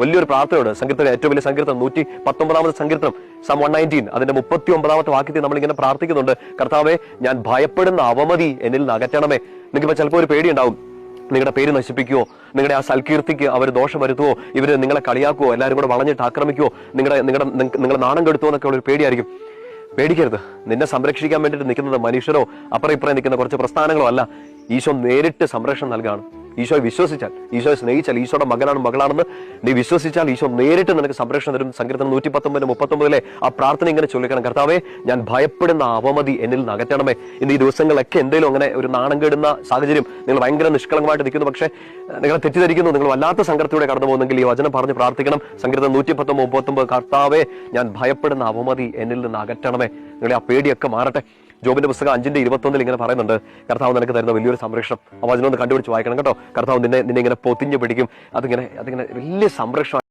വലിയൊരു പ്രാർത്ഥനയോട് സങ്കീർത്തനം ഏറ്റവും വലിയ സങ്കീർത്തനം നൂറ്റി പത്തൊമ്പതാമത് സങ്കീർത്തനം സം വൺ നയന്റീൻ അതിന്റെ മുപ്പത്തി ഒമ്പതാമത്തെ വാക്യത്തിൽ നമ്മൾ ഇങ്ങനെ പ്രാർത്ഥിക്കുന്നുണ്ട്. കർത്താവെ ഞാൻ ഭയപ്പെടുന്ന അവമതി എന്നിൽ നിന്ന് അകറ്റണമേ നിങ്ങൾക്ക് ചിലപ്പോൾ ഒരു പേടിയുണ്ടാവും. നിങ്ങളുടെ പേര് നശിപ്പിക്കുമോ നിങ്ങളുടെ ആ സൽകീർത്തിക്ക് അവർ ദോഷം വരുത്തുവോ? ഇവർ നിങ്ങളെ കളിയാക്കുവോ? എല്ലാവരും കൂടെ വളഞ്ഞിട്ട് ആക്രമിക്കുമോ നിങ്ങളുടെ നിങ്ങളുടെ നിങ്ങളെ നാണം കെടുത്തുവോ എന്നൊക്കെ ഉള്ള ഒരു പേടിയായിരിക്കും. പേടിക്കരുത്. നിന്നെ സംരക്ഷിക്കാൻ വേണ്ടിയിട്ട് നിൽക്കുന്നത് മനുഷ്യരോ? അപ്പുറം ഇപ്പുറം നിൽക്കുന്ന കുറച്ച് പ്രസ്ഥാനങ്ങളോ അല്ല. ഈശോ നേരിട്ട് സംരക്ഷണം നൽകാണ്. ഈശോയെ വിശ്വസിച്ചാൽ ഈശോയെ സ്നേഹിച്ചാൽ ഈശോയുടെ മകനാണ് മകളാണെന്ന് നീ വിശ്വസിച്ചാൽ ഈശോ നേരിട്ട് നിനക്ക് സംരക്ഷണം തരും. സങ്കീർത്തനം നൂറ്റി പത്തൊമ്പതിന് മുപ്പത്തൊമ്പതിലെ ആ പ്രാർത്ഥന ഇങ്ങനെ ചൊല്ലിക്കണം. കർത്താവെ ഞാൻ ഭയപ്പെടുന്ന അവമതി എന്നിൽ നിന്ന് അകറ്റണമേ ഇന്ന് ഈ ദിവസങ്ങളൊക്കെ എന്തെങ്കിലും അങ്ങനെ ഒരു നാണം കേടുന്ന സാഹചര്യം നിങ്ങൾ ഭയങ്കര നിഷ്കളങ്കമായിട്ട് നിൽക്കുന്നു. പക്ഷേ നിങ്ങളെ തെറ്റിദ്ധരിക്കുന്നു. നിങ്ങൾ വല്ലാത്ത സങ്കടത്തിലൂടെ കടന്നു പോകുന്നെങ്കിൽ ഈ വചനം പറഞ്ഞ് പ്രാർത്ഥിക്കണം. സങ്കീർത്തനം നൂറ്റി പത്തൊമ്പത് മുപ്പത്തൊമ്പത്. കർത്താവെ ഞാൻ ഭയപ്പെടുന്ന അവമതി എന്നിൽ നിന്ന് അകറ്റണമേ. നിങ്ങളെ ആ പേടിയൊക്കെ മാറട്ടെ. ജോബിന്റെ പുസ്തകം അഞ്ചിന്റെ ഇരുപത്തൊന്നിൽ ഇങ്ങനെ പറയുന്നുണ്ട് കർത്താവ് നിനക്ക് തരുന്ന വലിയൊരു സംരക്ഷണം. ആ വചനം ഒന്ന് കണ്ടുപിടിച്ച് വായിക്കണം കേട്ടോ. കർത്താവ് നിന്നെ നിന്നെ ഇങ്ങനെ പൊതിഞ്ഞു പിടിക്കും. അതിങ്ങനെ അതിങ്ങനെ വലിയ സംരക്ഷണം